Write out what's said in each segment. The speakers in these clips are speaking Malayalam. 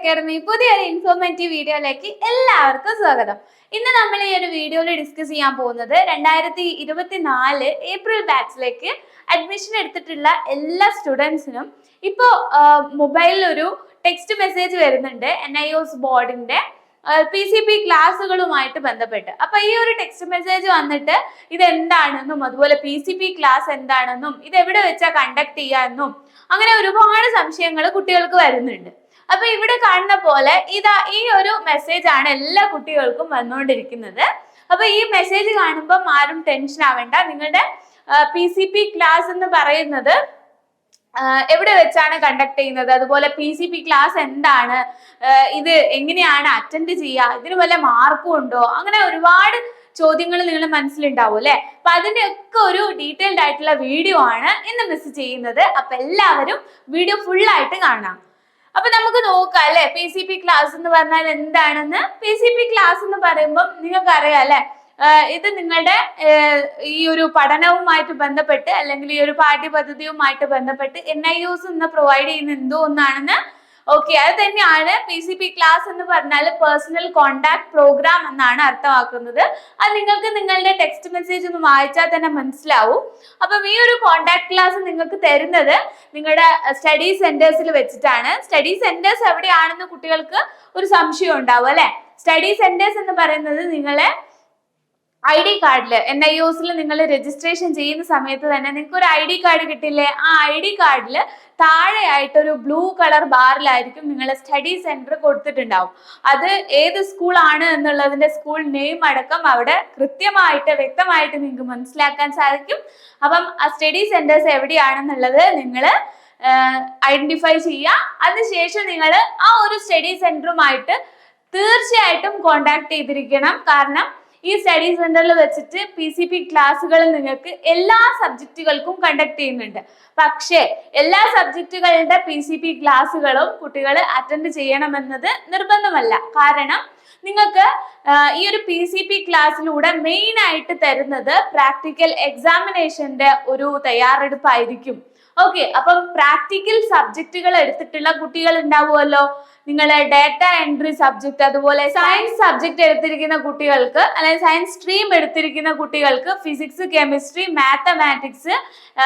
അക്കാഡമി പുതിയൊരു ഇൻഫോർമേറ്റീവ് വീഡിയോയിലേക്ക് എല്ലാവർക്കും സ്വാഗതം. ഇന്ന് നമ്മൾ ഈ ഒരു വീഡിയോയിൽ ഡിസ്കസ് ചെയ്യാൻ പോകുന്നത് രണ്ടായിരത്തി ഇരുപത്തിനാല് ഏപ്രിൽ ബാച്ചിലേക്ക് അഡ്മിഷൻ എടുത്തിട്ടുള്ള എല്ലാ സ്റ്റുഡൻസിനും ഇപ്പോൾ മൊബൈലിൽ ഒരു ടെക്സ്റ്റ് മെസ്സേജ് വരുന്നുണ്ട് എൻ ഐ ഒസ് ബോർഡിന്റെ പി സി പി ക്ലാസ്സുകളുമായിട്ട് ബന്ധപ്പെട്ട്. അപ്പൊ ഈ ഒരു ടെക്സ്റ്റ് മെസ്സേജ് വന്നിട്ട് ഇത് എന്താണെന്നും അതുപോലെ പി സി പി ക്ലാസ് എന്താണെന്നും ഇത് എവിടെ വെച്ചാ കണ്ടക്ട് ചെയ്യാമെന്നും അങ്ങനെ ഒരുപാട് സംശയങ്ങൾ കുട്ടികൾക്ക് വരുന്നുണ്ട്. അപ്പൊ ഇവിടെ കാണുന്ന പോലെ ഇതാ ഈ ഒരു മെസ്സേജ് ആണ് എല്ലാ കുട്ടികൾക്കും വന്നുകൊണ്ടിരിക്കുന്നത്. അപ്പൊ ഈ മെസ്സേജ് കാണുമ്പോൾ ആരും ടെൻഷൻ ആവേണ്ട. നിങ്ങളുടെ പി സി പി ക്ലാസ് എന്ന് പറയുന്നത് എവിടെ വെച്ചാണ് കണ്ടക്ട് ചെയ്യുന്നത്? അതുപോലെ പി സി പി ക്ലാസ് എന്താണ്? ഇത് എങ്ങനെയാണ് അറ്റൻഡ് ചെയ്യുക? ഇതിന് വല്ല മാർക്കും ഉണ്ടോ? അങ്ങനെ ഒരുപാട് ചോദ്യങ്ങൾ നിങ്ങളുടെ മനസ്സിലുണ്ടാവും അല്ലെ? അപ്പൊ അതിന്റെ ഒക്കെ ഒരു ഡീറ്റെയിൽഡ് ആയിട്ടുള്ള വീഡിയോ ആണ് ഇന്ന് മിസ് ചെയ്യുന്നത്. അപ്പൊ എല്ലാവരും വീഡിയോ ഫുൾ ആയിട്ട് കാണാം. അപ്പൊ നമുക്ക് നോക്കാം അല്ലെ? പി സി പി ക്ലാസ് എന്ന് പറഞ്ഞാൽ എന്താണെന്ന്? പി സി പി ക്ലാസ് എന്ന് പറയുമ്പോൾ നിങ്ങൾക്ക് അറിയാം അല്ലെ ഇത് നിങ്ങളുടെ ഈ ഒരു പഠനവുമായിട്ട് ബന്ധപ്പെട്ട് അല്ലെങ്കിൽ ഈ ഒരു പാഠ്യപദ്ധതിയുമായിട്ട് ബന്ധപ്പെട്ട് എൻ ഐ യുസ് ഇന്ന് പ്രൊവൈഡ് ചെയ്യുന്ന എന്തോ ഒന്നാണെന്ന് ഓക്കെ അത് തന്നെയാണ് പി സി പി ക്ലാസ് എന്ന് പറഞ്ഞാൽ പേഴ്സണൽ കോണ്ടാക്ട് പ്രോഗ്രാം എന്നാണ് അർത്ഥമാക്കുന്നത്. അത് നിങ്ങൾക്ക് നിങ്ങളുടെ ടെക്സ്റ്റ് മെസ്സേജ് ഒന്ന് വായിച്ചാൽ തന്നെ മനസ്സിലാവും. അപ്പം ഈ ഒരു കോണ്ടാക്ട് ക്ലാസ് നിങ്ങൾക്ക് തരുന്നത് നിങ്ങളുടെ സ്റ്റഡി സെന്റേഴ്സിൽ വെച്ചിട്ടാണ്. സ്റ്റഡി സെന്റേഴ്സ് എവിടെയാണെന്ന് കുട്ടികൾക്ക് ഒരു സംശയം ഉണ്ടാവും അല്ലെ? സ്റ്റഡി സെന്റേഴ്സ് എന്ന് പറയുന്നത് നിങ്ങളെ ഐ ഡി കാർഡിൽ എൻ ഐ ഒസിൽ നിങ്ങൾ രജിസ്ട്രേഷൻ ചെയ്യുന്ന സമയത്ത് തന്നെ നിങ്ങൾക്ക് ഒരു ഐ ഡി കാർഡ് കിട്ടില്ലേ? ആ ഐ ഡി കാർഡിൽ താഴെയായിട്ട് ഒരു ബ്ലൂ കളർ ബാറിലായിരിക്കും നിങ്ങളെ സ്റ്റഡി സെന്റർ കൊടുത്തിട്ടുണ്ടാവും. അത് ഏത് സ്കൂളാണ് എന്നുള്ളതിന്റെ സ്കൂൾ നെയിം അടക്കം അവിടെ കൃത്യമായിട്ട് വ്യക്തമായിട്ട് നിങ്ങൾക്ക് മനസ്സിലാക്കാൻ സാധിക്കും. അപ്പം ആ സ്റ്റഡി സെന്റേഴ്സ് എവിടെയാണെന്നുള്ളത് നിങ്ങൾ ഐഡന്റിഫൈ ചെയ്യുക. അതിനുശേഷം നിങ്ങൾ ആ ഒരു സ്റ്റഡി സെന്ററുമായിട്ട് തീർച്ചയായിട്ടും കോണ്ടാക്ട് ചെയ്തിരിക്കണം. കാരണം ഈ സ്റ്റഡി സെന്ററിൽ വെച്ചിട്ട് പി സി പി ക്ലാസ്സുകൾ നിങ്ങൾക്ക് എല്ലാ സബ്ജക്റ്റുകൾക്കും കണ്ടക്ട് ചെയ്യുന്നുണ്ട്. പക്ഷേ എല്ലാ സബ്ജക്റ്റുകളുടെ പി സി പി ക്ലാസ്സുകളും കുട്ടികൾ അറ്റൻഡ് ചെയ്യണമെന്നത് നിർബന്ധമല്ല. കാരണം നിങ്ങൾക്ക് ഈ ഒരു പി സി പി ക്ലാസ്സിലൂടെ മെയിൻ ആയിട്ട് തരുന്നത് പ്രാക്ടിക്കൽ എക്സാമിനേഷന്റെ ഒരു തയ്യാറെടുപ്പായിരിക്കും. ഓക്കെ അപ്പം പ്രാക്ടിക്കൽ സബ്ജക്റ്റുകൾ എടുത്തിട്ടുള്ള കുട്ടികൾ ഉണ്ടാവുമല്ലോ. നിങ്ങൾ ഡാറ്റ എൻട്രി സബ്ജക്ട് അതുപോലെ സയൻസ് സബ്ജക്ട് എടുത്തിരിക്കുന്ന കുട്ടികൾക്ക് അല്ലെങ്കിൽ സയൻസ് സ്ട്രീം എടുത്തിരിക്കുന്ന കുട്ടികൾക്ക് ഫിസിക്സ് കെമിസ്ട്രി മാത്തമാറ്റിക്സ്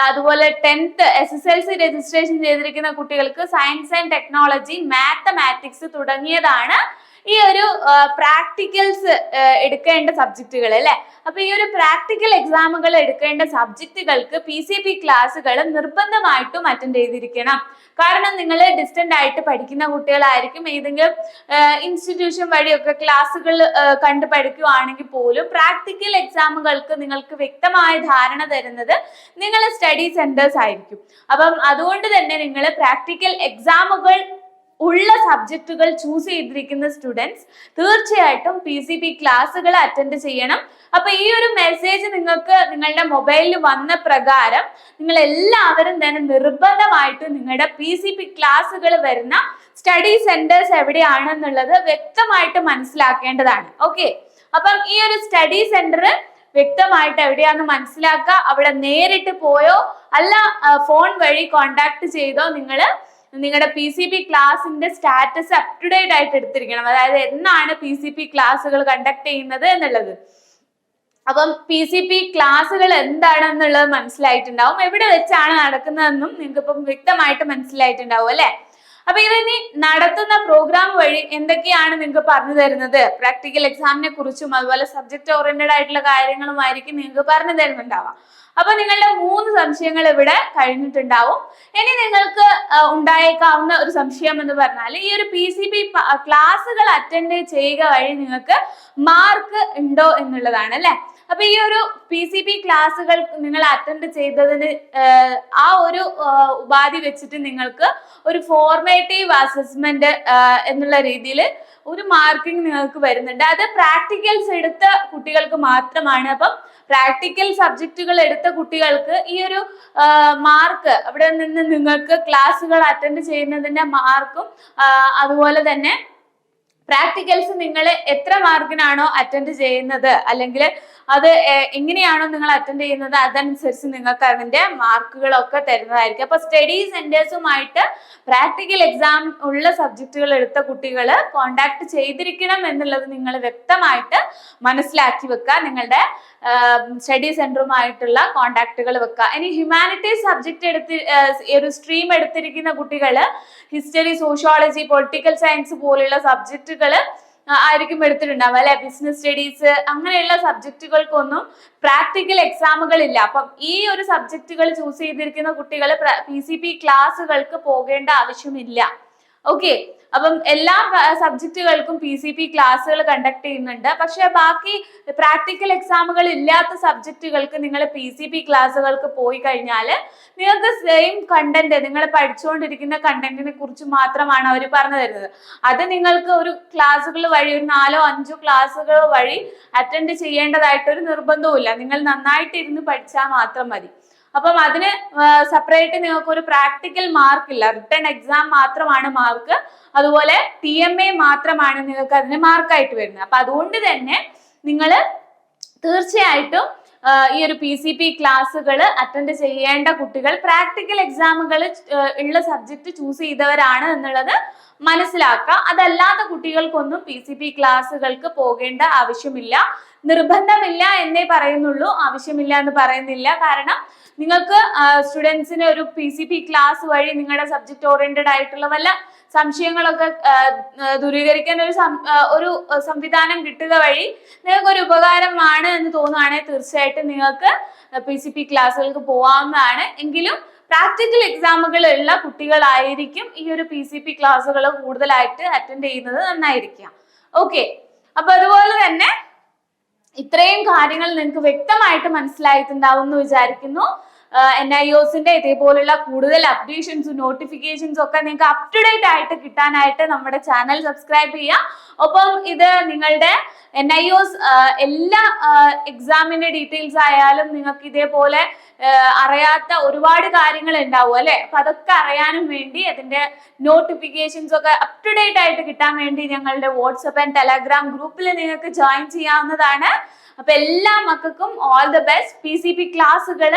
അതുപോലെ tenth S S L C registration ചെയ്തിരിക്കുന്ന കുട്ടികൾക്ക് സയൻസ് ആൻഡ് ടെക്നോളജി മാത്തമാറ്റിക്സ് തുടങ്ങിയതാണ് ഈ ഒരു പ്രാക്ടിക്കൽസ് എടുക്കേണ്ട സബ്ജക്റ്റുകൾ അല്ലെ? അപ്പൊ ഈ ഒരു പ്രാക്ടിക്കൽ എക്സാമുകൾ എടുക്കേണ്ട സബ്ജക്റ്റുകൾക്ക് പി സി പി ക്ലാസ്സുകൾ നിർബന്ധമായിട്ടും അറ്റൻഡ് ചെയ്തിരിക്കണം. കാരണം നിങ്ങൾ ഡിസ്റ്റന്റ് ആയിട്ട് പഠിക്കുന്ന കുട്ടികളായിരിക്കും ഏതെങ്കിലും ഇൻസ്റ്റിറ്റ്യൂഷൻ വഴിയൊക്കെ ക്ലാസ്സുകൾ കണ്ട് പഠിക്കുവാണെങ്കിൽ പോലും പ്രാക്ടിക്കൽ എക്സാമുകൾക്ക് നിങ്ങൾക്ക് വ്യക്തമായ ധാരണ തരുന്നത് നിങ്ങളെ സ്റ്റഡി സെന്റേഴ്സ് ആയിരിക്കും. അപ്പം അതുകൊണ്ട് തന്നെ നിങ്ങൾ പ്രാക്ടിക്കൽ എക്സാമുകൾ ഉള്ള സബ്ജക്റ്റുകൾ ചൂസ് ചെയ്തിരിക്കുന്ന സ്റ്റുഡൻസ് തീർച്ചയായിട്ടും പി സി പി ക്ലാസ്സുകൾ അറ്റൻഡ് ചെയ്യണം. അപ്പൊ ഈ ഒരു മെസ്സേജ് നിങ്ങൾക്ക് നിങ്ങളുടെ മൊബൈലിൽ വന്ന പ്രകാരം നിങ്ങൾ എല്ലാവരും തന്നെ നിർബന്ധമായിട്ടും നിങ്ങളുടെ പി സി പി ക്ലാസ്സുകൾ വരുന്ന സ്റ്റഡി സെന്റേഴ്സ് എവിടെയാണെന്നുള്ളത് വ്യക്തമായിട്ട് മനസ്സിലാക്കേണ്ടതാണ്. ഓക്കെ അപ്പം ഈ ഒരു സ്റ്റഡി സെന്റർ വ്യക്തമായിട്ട് എവിടെയാന്ന് മനസ്സിലാക്കുക. അവിടെ നേരിട്ട് പോയോ? അല്ല ഫോൺ വഴി കോണ്ടാക്ട് ചെയ്തോ? നിങ്ങൾ നിങ്ങളുടെ പി സി പി ക്ലാസിന്റെ സ്റ്റാറ്റസ് അപ് ടു ഡേറ്റ് ആയിട്ട് എടുത്തിരിക്കണം. അതായത് എന്നാണ് പി സി പി ക്ലാസ്സുകൾ കണ്ടക്ട് ചെയ്യുന്നത് എന്നുള്ളത്. അപ്പം പി സി പി ക്ലാസ്സുകൾ എന്താണെന്നുള്ളത് മനസ്സിലായിട്ടുണ്ടാവും. എവിടെ വെച്ചാണ് നടക്കുന്നതെന്നും നിങ്ങൾക്ക് ഇപ്പം വ്യക്തമായിട്ട് മനസ്സിലായിട്ടുണ്ടാവും അല്ലെ? അപ്പൊ ഇതിനി നടത്തുന്ന പ്രോഗ്രാം വഴി എന്തൊക്കെയാണ് നിങ്ങൾക്ക് പറഞ്ഞു തരുന്നത്? പ്രാക്ടിക്കൽ എക്സാമിനെ കുറിച്ചും അതുപോലെ സബ്ജക്ട് ഓറിയന്റഡ് ആയിട്ടുള്ള കാര്യങ്ങളുമായിരിക്കും നിങ്ങൾക്ക് പറഞ്ഞു തരുന്നുണ്ടാവാം അപ്പൊ നിങ്ങളുടെ മൂന്ന് സംശയങ്ങൾ ഇവിടെ കഴിഞ്ഞിട്ടുണ്ടാവും. ഇനി നിങ്ങൾക്ക് ഉണ്ടായേക്കാവുന്ന ഒരു സംശയം എന്ന് പറഞ്ഞാൽ ഈ ഒരു പി സി ബി ക്ലാസ്സുകൾ അറ്റൻഡ് ചെയ്യുക വഴി നിങ്ങൾക്ക് മാർക്ക് ഉണ്ടോ എന്നുള്ളതാണ് അല്ലെ? അപ്പൊ ഈ ഒരു പി സി ബി ക്ലാസ്സുകൾ നിങ്ങൾ അറ്റൻഡ് ചെയ്തതിന് ആ, ഒരു ഉപാധി വെച്ചിട്ട് നിങ്ങൾക്ക് ഒരു ഫോർമേറ്റീവ് അസസ്മെന്റ് എന്നുള്ള രീതിയിൽ ഒരു മാർക്കിംഗ് നിങ്ങൾക്ക് വരുന്നുണ്ട്. അത് പ്രാക്ടിക്കൽസ് എടുത്ത കുട്ടികൾക്ക് മാത്രമാണ്. അപ്പം പ്രാക്ടിക്കൽ സബ്ജക്റ്റുകൾ എടുത്ത കുട്ടികൾക്ക് ഈ ഒരു മാർക്ക് അവിടെ നിന്ന് നിങ്ങൾക്ക് ക്ലാസ്സുകൾ അറ്റൻഡ് ചെയ്യുന്നതിന്റെ മാർക്കും അതുപോലെ തന്നെ പ്രാക്ടിക്കൽസ് നിങ്ങൾ എത്ര മാർക്കിനാണോ അറ്റൻഡ് ചെയ്യുന്നത്? അല്ലെങ്കിൽ അത് എങ്ങനെയാണോ നിങ്ങൾ അറ്റൻഡ് ചെയ്യുന്നത്? അതനുസരിച്ച് നിങ്ങൾക്ക് അതിന്റെ മാർക്കുകളൊക്കെ തരുന്നതായിരിക്കും. അപ്പൊ സ്റ്റഡി സെന്റേഴ്സുമായിട്ട് പ്രാക്ടിക്കൽ എക്സാം ഉള്ള സബ്ജക്റ്റുകൾ എടുത്ത കുട്ടികൾ കോണ്ടാക്ട് ചെയ്തിരിക്കണം എന്നുള്ളത് നിങ്ങൾ വ്യക്തമായിട്ട് മനസ്സിലാക്കി വെക്കുക. നിങ്ങളുടെ സ്റ്റഡി സെന്ററുമായിട്ടുള്ള കോണ്ടാക്റ്റുകൾ വെക്കുക. ഇനി ഹ്യൂമാനിറ്റീസ് സബ്ജക്ട് എടുത്ത് ഒരു സ്ട്രീം എടുത്തിരിക്കുന്ന കുട്ടികൾ ഹിസ്റ്ററി സോഷ്യോളജി പൊളിറ്റിക്കൽ സയൻസ് പോലുള്ള സബ്ജക്റ്റുകൾ ആയിരിക്കും എടുത്തിട്ടുണ്ടാവുക അല്ലെ? ബിസിനസ് സ്റ്റഡീസ് അങ്ങനെയുള്ള സബ്ജക്റ്റുകൾക്കൊന്നും പ്രാക്ടിക്കൽ എക്സാമുകൾ ഇല്ല അപ്പം ഈ ഒരു സബ്ജക്റ്റുകൾ ചൂസ് ചെയ്തിരിക്കുന്ന കുട്ടികൾ പി സി പി ക്ലാസ്സുകൾക്ക് പോകേണ്ട ആവശ്യമില്ല. ഓക്കെ അപ്പം എല്ലാ സബ്ജക്റ്റുകൾക്കും പി സി പി ക്ലാസ്സുകൾ കണ്ടക്ട് ചെയ്യുന്നുണ്ട്. പക്ഷേ ബാക്കി പ്രാക്ടിക്കൽ എക്സാമുകൾ ഇല്ലാത്ത സബ്ജക്റ്റുകൾക്ക് നിങ്ങൾ പി സി പി ക്ലാസ്സുകൾക്ക് പോയി കഴിഞ്ഞാൽ നിങ്ങൾക്ക് സെയിം കണ്ടന്റ് നിങ്ങൾ പഠിച്ചുകൊണ്ടിരിക്കുന്ന കണ്ടന്റിനെ കുറിച്ച് മാത്രമാണ് അവർ പറഞ്ഞു തരുന്നത്. അത് നിങ്ങൾക്ക് ഒരു ക്ലാസ്സുകൾ വഴി ഒരു നാലോ അഞ്ചോ ക്ലാസ്സുകൾ വഴി അറ്റൻഡ് ചെയ്യേണ്ടതായിട്ടൊരു നിർബന്ധവുമില്ല. നിങ്ങൾ നന്നായിട്ടിരുന്ന് പഠിച്ചാൽ മാത്രം മതി. അപ്പം അതിന് സെപ്പറേറ്റ് നിങ്ങൾക്ക് ഒരു പ്രാക്ടിക്കൽ മാർക്ക് ഇല്ല. റിട്ടേൺ എക്സാം മാത്രമാണ് മാർക്ക് അതുപോലെ ടി എം എ മാത്രമാണ് നിങ്ങൾക്ക് അതിന് മാർക്കായിട്ട് വരുന്നത്. അപ്പൊ അതുകൊണ്ട് തന്നെ നിങ്ങൾ തീർച്ചയായിട്ടും ഈ ഒരു പി സി പി ക്ലാസ്സുകൾ അറ്റൻഡ് ചെയ്യേണ്ട കുട്ടികൾ പ്രാക്ടിക്കൽ എക്സാമുകൾ ഉള്ള സബ്ജക്ട് ചൂസ് ചെയ്തവരാണ് എന്നുള്ളത് മനസ്സിലാക്കുക. അതല്ലാത്ത കുട്ടികൾക്കൊന്നും പി സി പി ക്ലാസ്സുകൾക്ക് പോകേണ്ട ആവശ്യമില്ല. നിർബന്ധമില്ല എന്നേ പറയുന്നുള്ളൂ ആവശ്യമില്ല എന്ന് പറയുന്നില്ല. കാരണം നിങ്ങൾക്ക് സ്റ്റുഡൻസിന് ഒരു പി സി പി ക്ലാസ് വഴി നിങ്ങളുടെ സബ്ജക്ട് ഓറിയന്റഡ് ആയിട്ടുള്ള വല്ല സംശയങ്ങളൊക്കെ ദൂരീകരിക്കാൻ ഒരു ഒരു സംവിധാനം കിട്ടുക വഴി നിങ്ങൾക്ക് ഒരു ഉപകാരമാണ് എന്ന് തോന്നുകയാണെങ്കിൽ തീർച്ചയായിട്ടും നിങ്ങൾക്ക് പി സി പി ക്ലാസ്സുകൾക്ക് പോവാവുന്നതാണ്. എങ്കിലും പ്രാക്ടിക്കൽ എക്സാമുകൾ ഉള്ള കുട്ടികളായിരിക്കും ഈ ഒരു പി സി പി ക്ലാസ്സുകൾ കൂടുതലായിട്ട് അറ്റൻഡ് ചെയ്യുന്നത് നന്നായിരിക്കാം ഓക്കെ അപ്പൊ അതുപോലെ തന്നെ ഇത്രയും കാര്യങ്ങൾ നിങ്ങൾക്ക് വ്യക്തമായിട്ട് മനസ്സിലായിട്ടുണ്ടാവും എന്ന് വിചാരിക്കുന്നു. എൻ ഐ ഒസിന്റെ ഇതേപോലുള്ള കൂടുതൽ അപ്ഡേഷൻസും നോട്ടിഫിക്കേഷൻസും ഒക്കെ നിങ്ങൾക്ക് അപ് ടു ഡേറ്റ് ആയിട്ട് കിട്ടാനായിട്ട് നമ്മുടെ ചാനൽ സബ്സ്ക്രൈബ് ചെയ്യുക ഒപ്പം ഇത് നിങ്ങളുടെ എൻ ഐ ഒസ് എല്ലാ എക്സാമിന്റെ ഡീറ്റെയിൽസ് ആയാലും നിങ്ങൾക്ക് ഇതേപോലെ അറിയാത്ത ഒരുപാട് കാര്യങ്ങൾ ഉണ്ടാവും അല്ലെ? അപ്പൊ അതൊക്കെ അറിയാനും വേണ്ടി അതിന്റെ നോട്ടിഫിക്കേഷൻസ് ഒക്കെ അപ് ടു ഡേറ്റ് ആയിട്ട് കിട്ടാൻ വേണ്ടി ഞങ്ങളുടെ വാട്സപ്പ് ആൻഡ് ടെലഗ്രാം ഗ്രൂപ്പിൽ നിങ്ങൾക്ക് ജോയിൻ ചെയ്യാവുന്നതാണ്. അപ്പൊ എല്ലാ മക്കൾക്കും all the best P C P ക്ലാസ്സുകൾ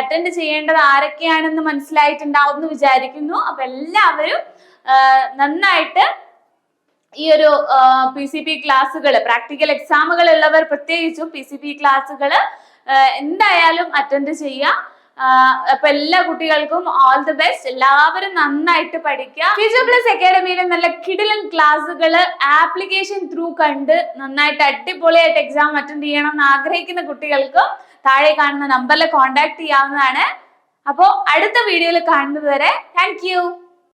അറ്റൻഡ് ചെയ്യേണ്ടത് ആരൊക്കെയാണെന്ന് മനസ്സിലായിട്ടുണ്ടാവും എന്ന് വിചാരിക്കുന്നു. അപ്പൊ എല്ലാവരും നന്നായിട്ട് ഈ ഒരു പി സി പി ക്ലാസ്സുകൾ പ്രാക്ടിക്കൽ എക്സാമുകൾ ഉള്ളവർ പ്രത്യേകിച്ചും പി സി പി ക്ലാസ്സുകൾ എന്തായാലും അറ്റൻഡ് ചെയ്യുക. അപ്പൊ എല്ലാ കുട്ടികൾക്കും ഓൾ ദി ബെസ്റ്റ് എല്ലാവരും നന്നായിട്ട് പഠിക്കുക ഫിജു പ്ലസ് അക്കാഡമിയിലെ നല്ല കിടിലൻ ക്ലാസ്സുകൾ ആപ്ലിക്കേഷൻ ത്രൂ കണ്ട് നന്നായിട്ട് അടിപൊളിയായിട്ട് എക്സാം അറ്റൻഡ് ചെയ്യണം എന്ന് ആഗ്രഹിക്കുന്ന കുട്ടികൾക്കും താഴെ കാണുന്ന നമ്പറിൽ കോൺടാക്ട് ചെയ്യാവുന്നതാണ്. അപ്പോൾ അടുത്ത വീഡിയോയിൽ കാണുന്നത് വരെ താങ്ക്